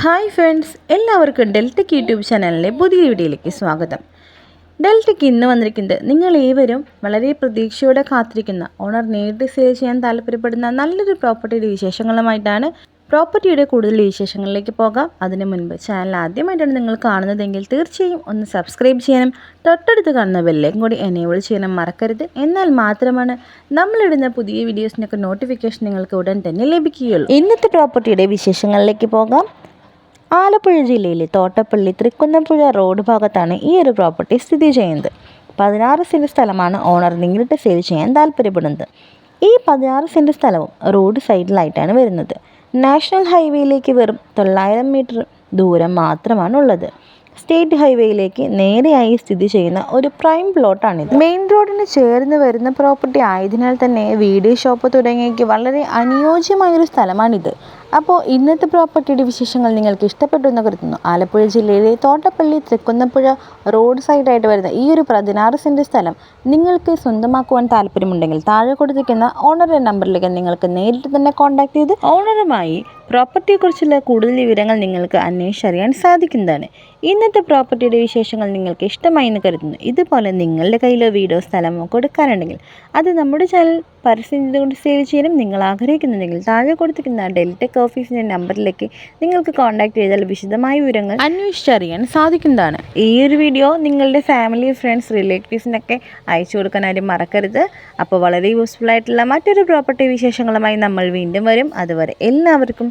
Hi friends എല്ലാവർക്കും ഡെൽറ്റക്ക് YouTube ചാനലിലെ പുതിയ വീഡിയോയിലേക്ക് സ്വാഗതം. ഡെൽറ്റയ്ക്ക് ഇന്ന് വന്നിരിക്കുന്നത് നിങ്ങൾ ഏവരും വളരെ പ്രതീക്ഷയോടെ കാത്തിരിക്കുന്ന ഓണർ നേരിട്ട് സെയിൽ ചെയ്യാൻ താല്പര്യപ്പെടുന്ന നല്ലൊരു പ്രോപ്പർട്ടിയുടെ വിശേഷങ്ങളുമായിട്ടാണ് പ്രോപ്പർട്ടിയുടെ കൂടുതൽ വിശേഷങ്ങളിലേക്ക് പോകാം. അതിന് മുൻപ് ചാനൽ ആദ്യമായിട്ടാണ് നിങ്ങൾ കാണുന്നതെങ്കിൽ തീർച്ചയായും ഒന്ന് സബ്സ്ക്രൈബ് ചെയ്യാനും തൊട്ടടുത്ത് കാണുന്ന ബെല്ലേക്കും കൂടി എനേബിൾ ചെയ്യാനും മറക്കരുത്. എന്നാൽ മാത്രമാണ് നമ്മളിടുന്ന പുതിയ വീഡിയോസിനൊക്കെ നോട്ടിഫിക്കേഷൻ നിങ്ങൾക്ക് ഉടൻ തന്നെ ലഭിക്കുകയുള്ളൂ. ഇന്നത്തെ പ്രോപ്പർട്ടിയുടെ വിശേഷങ്ങളിലേക്ക് പോകാം. ആലപ്പുഴ ജില്ലയിലെ തോട്ടപ്പള്ളി തൃക്കുന്നപ്പുഴ റോഡ് ഭാഗത്താണ് ഈ ഒരു പ്രോപ്പർട്ടി സ്ഥിതി ചെയ്യുന്നത്. പതിനാറ് സെന്റ് സ്ഥലമാണ് ഓണർ നേരിട്ട് സെയിൽ ചെയ്യാൻ താല്പര്യപ്പെടുന്നത്. ഈ പതിനാറ് സെന്റ് സ്ഥലവും റോഡ് സൈഡിലായിട്ടാണ് വരുന്നത്. നാഷണൽ ഹൈവേയിലേക്ക് വെറും തൊള്ളായിരം മീറ്റർ ദൂരം മാത്രമാണ് ഉള്ളത്. സ്റ്റേറ്റ് ഹൈവേയിലേക്ക് നേരെയായി സ്ഥിതി ചെയ്യുന്ന ഒരു പ്രൈം പ്ലോട്ടാണിത് മെയിൻ റോഡിന് ചേർന്ന് വരുന്ന പ്രോപ്പർട്ടി ആയതിനാൽ തന്നെ വീട് ഷോപ്പ് തുടങ്ങിയ വളരെ അനുയോജ്യമായൊരു സ്ഥലമാണിത്. അപ്പോൾ ഇന്നത്തെ പ്രോപ്പർട്ടിയുടെ വിശേഷങ്ങൾ നിങ്ങൾക്ക് ഇഷ്ടപ്പെട്ടു എന്ന് കരുതുന്നു. ആലപ്പുഴ ജില്ലയിലെ തോട്ടപ്പള്ളി തൃക്കുന്നപ്പുഴ റോഡ് സൈഡായിട്ട് വരുന്ന ഈ ഒരു പതിനാറ് സെന്റ് സ്ഥലം നിങ്ങൾക്ക് സ്വന്തമാക്കുവാൻ താല്പര്യമുണ്ടെങ്കിൽ താഴെ കൊടുത്തിരിക്കുന്ന ഓണറുടെ നമ്പറിലേക്ക് നിങ്ങൾക്ക് നേരിട്ട് തന്നെ കോൺടാക്ട് ചെയ്ത് ഓണറുമായി പ്രോപ്പർട്ടിയെക്കുറിച്ചുള്ള കൂടുതൽ വിവരങ്ങൾ നിങ്ങൾക്ക് അന്വേഷിച്ചറിയാൻ സാധിക്കുന്നതാണ്. ഇന്നത്തെ പ്രോപ്പർട്ടിയുടെ വിശേഷങ്ങൾ നിങ്ങൾക്ക് ഇഷ്ടമായി എന്ന് കരുതുന്നു. ഇതുപോലെ നിങ്ങളുടെ കയ്യിലോ വീടോ സ്ഥലമോ കൊടുക്കാനുണ്ടെങ്കിൽ അത് നമ്മുടെ ചാനൽ പരസ്യം ചെയ്തുകൊണ്ട് സേവ് ചെയ്യാനും നിങ്ങൾ ആഗ്രഹിക്കുന്നുണ്ടെങ്കിൽ താഴെ കൊടുത്തിരിക്കുന്ന ഡെൽടെക് ഓഫീസിന്റെ നമ്പറിലേക്ക് നിങ്ങൾക്ക് കോൺടാക്ട് ചെയ്താൽ വിശദമായ വിവരങ്ങൾ അന്വേഷിച്ചറിയാൻ സാധിക്കുന്നതാണ്. ഈ ഒരു വീഡിയോ നിങ്ങളുടെ ഫാമിലി ഫ്രണ്ട്സ് റിലേറ്റീവ്സിനൊക്കെ അയച്ചു കൊടുക്കാനായിട്ട് മറക്കരുത്. അപ്പോൾ വളരെ യൂസ്ഫുൾ ആയിട്ടുള്ള മറ്റൊരു പ്രോപ്പർട്ടി വിശേഷങ്ങളുമായി നമ്മൾ വീണ്ടും വരും. അതുവരെ എല്ലാവർക്കും